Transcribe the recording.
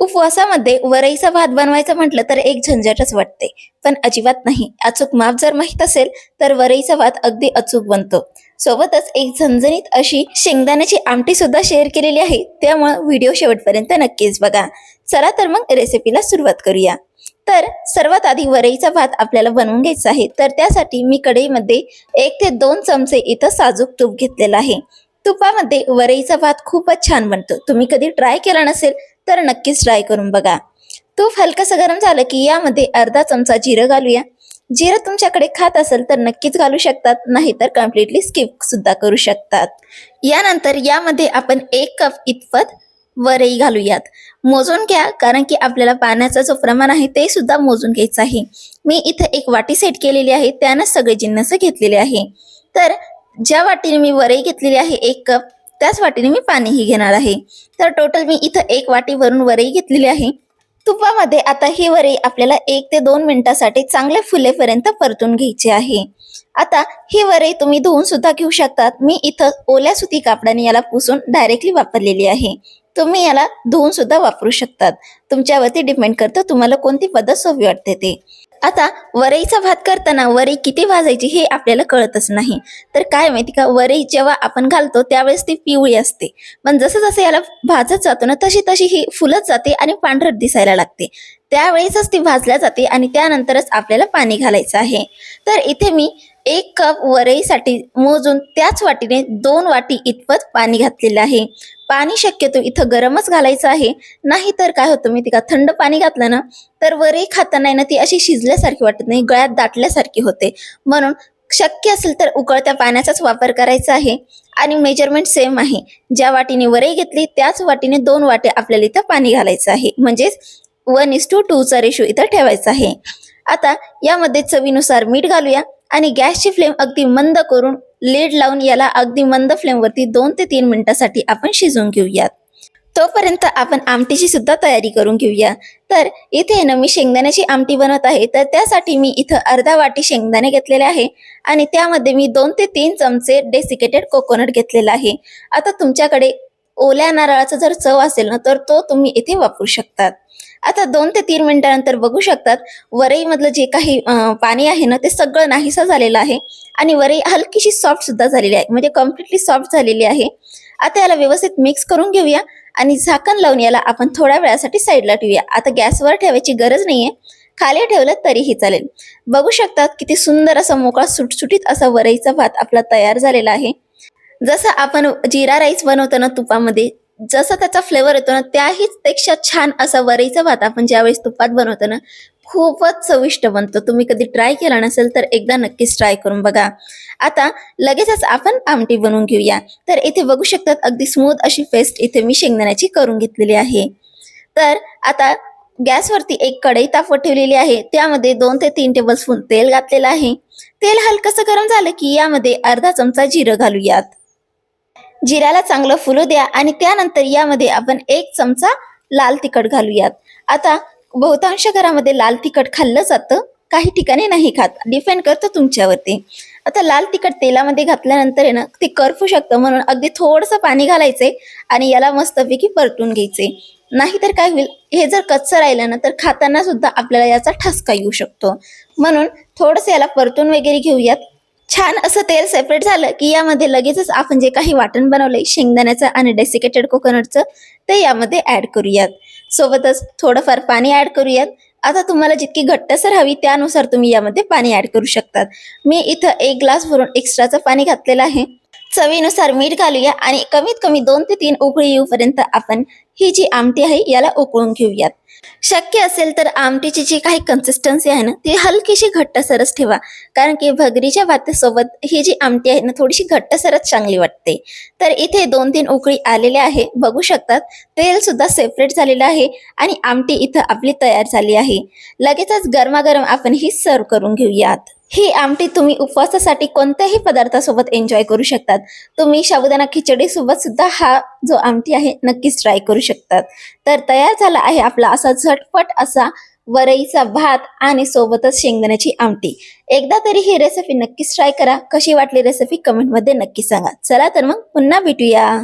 उपवासामध्ये वरईचा भात बनवायचं म्हटलं तर एक झंझटच वाटते पण अजिबात नाही. अचूक माप जर माहीत असेल तर वरईचा भात अगदी अचूक बनतो. सोबतच एक झणझणीत अशी शेंगदाण्याची आमटी सुद्धा शेअर केलेली आहे. त्यामुळे व्हिडिओ शेवटपर्यंत नक्कीच बघा. चला तर मग रेसिपीला सुरुवात करूया. तर सर्वात आधी वरईचा भात आपल्याला बनवून घ्यायचा आहे. तर त्यासाठी मी कढईमध्ये एक ते दोन चमचे इथं साजूक तूप घेतलेलं आहे. तुपामध्ये वरईचा भात खूपच छान बनतो. तुम्ही कधी ट्राय केला नसेल तर नक्कीच ट्राय करून बघा. तूप हलकंसं गरम झालं की यामध्ये अर्धा चमचा जिरं घालूया. जिरं तुमच्याकडे खात असेल तर नक्कीच घालू शकतात नाहीतर कम्प्लिटली स्किप सुद्धा करू शकतात. यानंतर यामध्ये आपण एक कप इतपत वरई घालूयात. मोजून घ्या कारण की आपल्याला पाण्याचा जो प्रमाण आहे ते सुद्धा मोजून घ्यायचं आहे. मी इथे एक वाटी सेट केलेली आहे त्यानं सगळे जिन्नस घेतलेले आहे. तर ज्या वाटीने मी वरई घेतलेली आहे एक कप त्याच वाटीने मी पाणीही घेणार आहे. तर टोटल मी इथं एक वाटी वरून वरई घेतलेली आहे. तुपामध्ये आता ही वरई आपल्याला एक ते दोन मिनिटासाठी चांगले फुलेपर्यंत परतून घ्यायची आहे. आता ही वरई तुम्ही धुवून सुद्धा घेऊ शकतात. मी इथं ओल्या सुती कापडाने याला पुसून डायरेक्टली वापरलेली आहे. तुम्ही याला धुवून सुद्धा वापरू शकतात. तुमच्यावरती डिपेंड करतं तुम्हाला कोणती पद्धत सोपी वाटते ते. आता वरईचा भात करताना वरई किती भाजायची हे आपल्याला कळतच नाही. तर काय माहिती का वरई जेव्हा आपण घालतो त्यावेळेस ती पिवळी असते. पण जसं जसं याला भाजत जातो ना तशी तशी ही फुलत जाते आणि पांढरट दिसायला लागते. त्यावेळेसच ती भाजल्या जाते आणि त्यानंतरच आपल्याला पाणी घालायचं आहे. तर इथे मी एक कप वरईसाठी मोजून त्याच वाटीने दोन वाटी इतपत पाणी घातलेलं आहे. पाणी शक्यतो इथं गरमच घालायचं आहे. नाहीतर काय होतं मी तिका थंड पाणी घातलं ना तर वरई खाताना आहे ना ती अशी शिजल्यासारखी वाटत नाही गळ्यात दाटल्यासारखी होते. म्हणून शक्य असेल तर उकळत्या पाण्याचाच वापर करायचा आहे. आणि मेजरमेंट सेम आहे. ज्या वाटीने वरई घेतली त्याच वाटीने दोन वाटे आपल्याला इथं पाणी घालायचं आहे. म्हणजेच वन इस टू टूचा रेशो इथं ठेवायचा आहे. आता यामध्ये चवीनुसार मीठ घालूया आणि गॅसची फ्लेम अगदी मंद करून लेड लावून याला अगदी मंद फ्लेमवरती दोन ते तीन मिनिटासाठी आपण शिजवून घेऊयात. तोपर्यंत आपण आमटीची सुद्धा तयारी करून घेऊया. तर इथे ना मी शेंगदाण्याची आमटी बनवत आहे. तर त्यासाठी मी इथं अर्धा वाटी शेंगदाणे घेतलेले आहे आणि त्यामध्ये मी दोन ते तीन चमचे डेसिकेटेड कोकोनट घेतलेला आहे. आता तुमच्याकडे ओल्या नारळाचा जर चव असेल ना तर तो तुम्ही इथे वापरू शकतात. आता दोन ते तीन मिनिटानंतर बघू शकतात. वरईमधलं जे काही पाणी आहे ना ते सगळं नाहीसं झालेलं आहे. आणि वरई हलकीशी सॉफ्ट सुद्धा झालेली आहे. म्हणजे कम्प्लिटली सॉफ्ट झालेली आहे. आता याला व्यवस्थित मिक्स करून घेऊया. आणि झाकण लावून याला आपण थोड्या वेळासाठी साईडला ठेवूया. आता गॅसवर ठेवायची गरज नाहीये. खाली ठेवलं तरीही चालेल. बघू शकतात किती सुंदर असा मोकळा सुटसुटीत असा वरईचा भात आपला तयार झालेला आहे. जसं आपण जिरा राईस बनवतो ना तुपामध्ये जसा त्याचा फ्लेवर येतो ना त्याहीच पेक्षा छान असा वरीचा भात आपण ज्यावेळेस तुपात बनवतो ना खूपच चविष्ट बनतो. तुम्ही कधी ट्राय केला नसेल तर एकदा नक्कीच ट्राय करून बघा. आता लगेचच आपण आमटी बनवून घेऊया. तर इथे बघू शकतात अगदी स्मूथ अशी पेस्ट इथे मी शेंगदाण्याची करून घेतलेली आहे. तर आता गॅसवरती एक कढई तापवत ठेवलेली आहे. त्यामध्ये दोन ते तीन टेबलस्पून तेल घातलेलं आहे. तेल हलकसं गरम झालं की यामध्ये अर्धा चमचा जिरं घालूयात. जिऱ्याला चांगलं फुलू द्या आणि त्यानंतर यामध्ये आपण एक चमचा लाल तिखट घालूयात. आता बहुतांश घरामध्ये लाल तिखट खाल्लं जातं काही ठिकाणी नाही खात. डिपेंड करतं तुमच्यावरती. आता लाल तिखट तेलामध्ये घातल्यानंतर आहे ना ते करफू शकतं. म्हणून अगदी थोडंसं पाणी घालायचंय आणि याला मस्तपैकी परतून घ्यायचे नाहीतर काय होईल हे जर कच्चं राहिलं ना तर खाताना सुद्धा आपल्याला याचा ठसका येऊ शकतो. म्हणून थोडंसं याला परतून वगैरे घेऊयात. छान असं तेल सेपरेट झालं की यामध्ये लगेचच आपण जे काही वाटण बनवलंय शेंगदाण्याचं आणि डेसिकेटेड कोकोनटचं ते यामध्ये ऍड करूयात. सोबतच थोडंफार पाणी ऍड करूयात. आता तुम्हाला जितकी घट्टसर हवी त्यानुसार तुम्ही यामध्ये पाणी ऍड करू शकतात. मी इथं एक ग्लास भरून एक्स्ट्राचं पाणी घातलेलं आहे. चवीनुसार मीठ घालूया आणि कमीत कमी दोन ते तीन उकळी येऊपर्यंत आपण ही जी आमटी आहे याला उकळून घेऊयात. शक्य असेल तर आमटीची जी काही कन्सिस्टन्सी आहे ना ती हलकीशी घट्टसरच ठेवा. कारण की भगरीच्या भातासोबत ही जी आमटी आहे ना थोडीशी घट्टसरच चांगली वाटते. तर इथे दोन तीन उकळी आलेले आहे बघू शकतात. तेल सुद्धा सेपरेट झालेलं आहे आणि आमटी इथं आपली तयार झाली आहे. लगेचच गरमागरम आपण ही सर्व करून घेऊयात. ही आमटी तुम्ही उपवासासाठी कोणत्याही पदार्थासोबत एन्जॉय करू शकतात. तुम्ही साबुदाणा खिचडी सोबत सुद्धा हा जो आमटी आहे नक्कीच ट्राय करू शकतात. तर तयार झाला आहे आपला असा झटपट असा वरईचा भात आणि सोबतच शेंगदाण्याची आमटी. एकदा तरी ही रेसिपी नक्कीच ट्राय करा. कशी वाटली रेसिपी कमेंटमध्ये नक्की सांगा. चला तर मग पुन्हा भेटूया.